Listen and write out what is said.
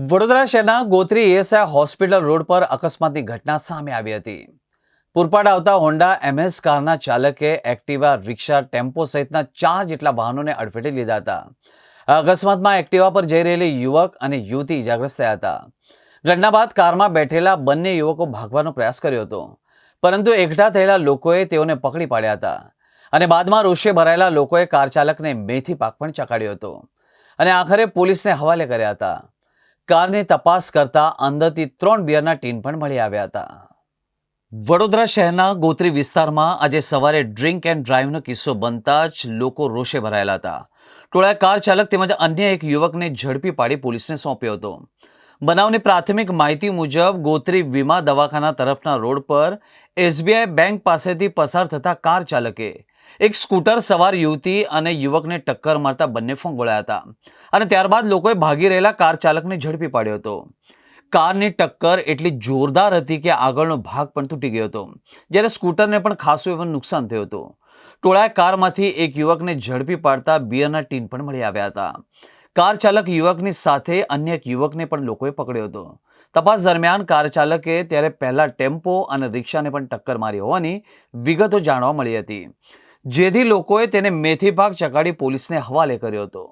વડોદરા શહેરના Gotri ASI hospital road પર અકસ્માતની ઘટના સામે આવી હતી. પૂરપાડ આવતા હોન્ડા એમએસ કારના ચાલકે એક્ટિવા રિક્ષા ટેમ્પો સહિતના ચાર જેટલા વાહનોને અડફેટે લીધા હતા. અકસ્માતમાં એક્ટિવા પર જઈ રહેલી યુવક અને યુવતી ઇજાગ્રસ્ત થયા હતા. ઘટના બાદ કારમાં બેઠેલા બંને યુવકો ભાગવાનો પ્રયાસ કર્યો હતો. પરંતુ એકઠા થયેલા લોકોએ તેઓને પકડી પાડ્યા હતા અને બાદમાં રોષે ભરાયેલા લોકોએ કાર ચાલકને મેથી પાક પણ ચકાડ્યો હતો. અને આખરે પોલીસને હવાલે કર્યા હતા. કારની તપાસ કરતા અંદરથી ત્રણ બિયરના ટીન પણ મળી આવ્યા હતા. વડોદરા શહેરના ગોત્રી વિસ્તારમાં આજે સવારે ડ્રિંક એન્ડ ડ્રાઈવનો કિસ્સો બનતા જ લોકો રોષે ભરાયેલા હતા. ટોળાએ કાર ચાલક તેમજ અન્ય એક યુવકને ઝડપી પાડી પોલીસને સોંપ્યો હતો. બનાવની પ્રાથમિક માહિતી મુજબ ગોત્રી વીમા દવાખાના તરફના રોડ પર એસબીઆઈ બેંક પાસેથી પસાર થતા કાર ચાલકે એક સ્કૂટર સવાર યુવતી અને યુવકને ટક્કર મારતા બંને ફંગોળાયા હતા અને ત્યારબાદ લોકોએ ભાગી રહેલા કાર ચાલકને ઝડપી પાડ્યો હતો. કારની ટક્કર એટલી જોરદાર હતી કે આગળનો ભાગ પણ તૂટી ગયો હતો, જ્યારે સ્કૂટરને પણ ખાસું એવું નુકસાન થયું હતું. ટોળાએ કારમાંથી એક યુવકને ઝડપી પાડતા બિયરના ટીન પણ મળી આવ્યા હતા. કાર ચાલક યુવકની સાથે અન્ય એક યુવકને પણ લોકોએ પકડ્યો હતો. તપાસ દરમિયાન કાર ચાલકે ત્યારે પહેલા ટેમ્પો અને રિક્ષાને પણ ટક્કર મારી હોવાની વિગતો જાણવા મળી હતી. જેથી લોકોએ તેને મેથી પાક ચકાડી પોલીસને હવાલે કર્યો હતો.